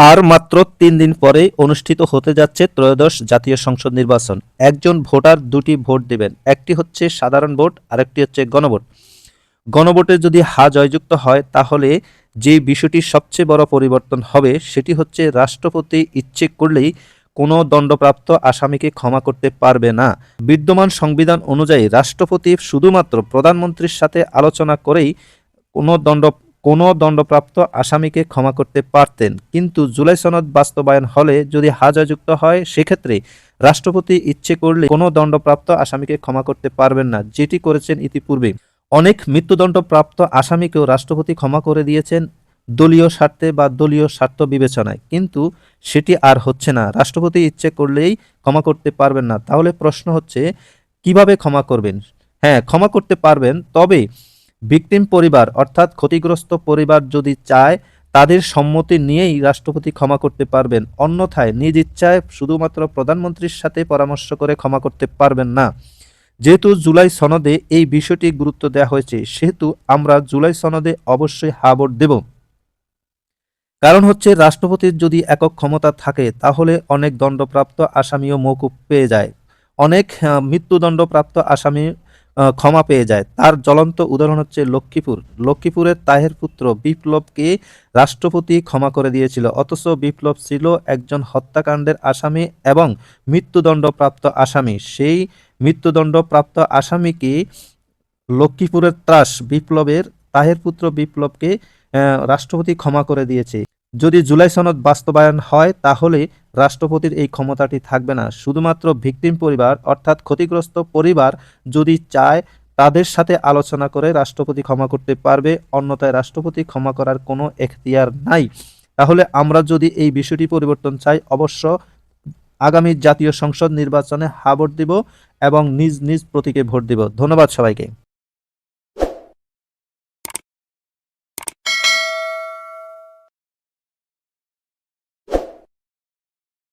আর মাত্র তিন দিন পরেই অনুষ্ঠিত হতে যাচ্ছে ত্রয়োদশ জাতীয় সংসদ নির্বাচন। একজন ভোটার দুটি ভোট দিবেন। একটি হচ্ছে সাধারণ ভোট, আরেকটি হচ্ছে গণভোট। গণভোটে যদি হা জয়যুক্ত হয়, তাহলে যে বিষয়টি সবচেয়ে বড় পরিবর্তন হবে, সেটি হচ্ছে রাষ্ট্রপতি ইচ্ছে করলেই কোনো দণ্ডপ্রাপ্ত আসামিকে ক্ষমা করতে পারবে না। বিদ্যমান সংবিধান অনুযায়ী রাষ্ট্রপতি শুধুমাত্র প্রধানমন্ত্রীর সাথে আলোচনা করেই কোনো দণ্ড কোনো দণ্ডপ্রাপ্ত আসামিকে ক্ষমা করতে পারতেন। কিন্তু জুলাই সনদ বাস্তবায়ন হলে যদি হাজাযুক্ত হয়, সেক্ষেত্রে রাষ্ট্রপতি ইচ্ছে করলে কোনো দণ্ডপ্রাপ্ত আসামিকে ক্ষমা করতে পারবেন না, যেটি করেছেন ইতিপূর্বে। অনেক মৃত্যুদণ্ডপ্রাপ্ত আসামিকেও রাষ্ট্রপতি ক্ষমা করে দিয়েছেন দলীয় স্বার্থে বা দলীয় স্বার্থ বিবেচনায়। কিন্তু সেটি আর হচ্ছে না। রাষ্ট্রপতি ইচ্ছে করলেই ক্ষমা করতে পারবেন না। তাহলে প্রশ্ন হচ্ছে, কীভাবে ক্ষমা করবেন? হ্যাঁ ক্ষমা করতে পারবেন, তবে ভিকটিম পরিবার, অর্থাৎ ক্ষতিগ্রস্ত পরিবার যদি চায়, তাদের সম্মতি নিয়েই রাষ্ট্রপতি ক্ষমা করতে পারবেন। অন্যথায় নিজ ইচ্ছায় শুধুমাত্র প্রধানমন্ত্রীর সাথে পরামর্শ করে ক্ষমা করতে পারবেন না। যেহেতু জুলাই সনদে এই বিষয়টি গুরুত্ব দেওয়া হয়েছে, সেহেতু আমরা জুলাই সনদে অবশ্যই হা ভোট দেব। কারণ হচ্ছে, রাষ্ট্রপতির যদি একক ক্ষমতা থাকে, তাহলে অনেক দণ্ডপ্রাপ্ত আসামিও মৌকুব পেয়ে যায়। অনেক মৃত্যুদণ্ডপ্রাপ্ত আসামি ক্ষমা পেয়ে যায়। তার জ্বলন্ত উদাহরণ হচ্ছে লক্ষ্মীপুর। লক্ষ্মীপুরের তাহের পুত্র বিপ্লবকে রাষ্ট্রপতি ক্ষমা করে দিয়েছিল। অথচ বিপ্লব ছিল একজন হত্যাকাণ্ডের আসামি এবং মৃত্যুদণ্ডপ্রাপ্ত আসামি। সেই মৃত্যুদণ্ডপ্রাপ্ত আসামিকে লক্ষ্মীপুরের ত্রাস বিপ্লবের তাহের পুত্র বিপ্লবকে রাষ্ট্রপতি ক্ষমা করে দিয়েছে। যদি জুলাই সনদ বাস্তবায়ন হয়, তাহলে রাষ্ট্রপতির এই ক্ষমতাটি থাকবে না। শুধুমাত্র ভিকটিম পরিবার, অর্থাৎ ক্ষতিগ্রস্ত পরিবার যদি চায়, তাদের সাথে আলোচনা করে রাষ্ট্রপতি ক্ষমা করতে পারবে। অন্যথায় রাষ্ট্রপতি ক্ষমা করার কোনো এখতিয়ার নাই। তাহলে আমরা যদি এই বিষয়টি পরিবর্তন চাই, অবশ্য আগামী জাতীয় সংসদ নির্বাচনে হা ভোট দিব এবং নিজ নিজ প্রতীকে ভোট দিব। ধন্যবাদ সবাইকে।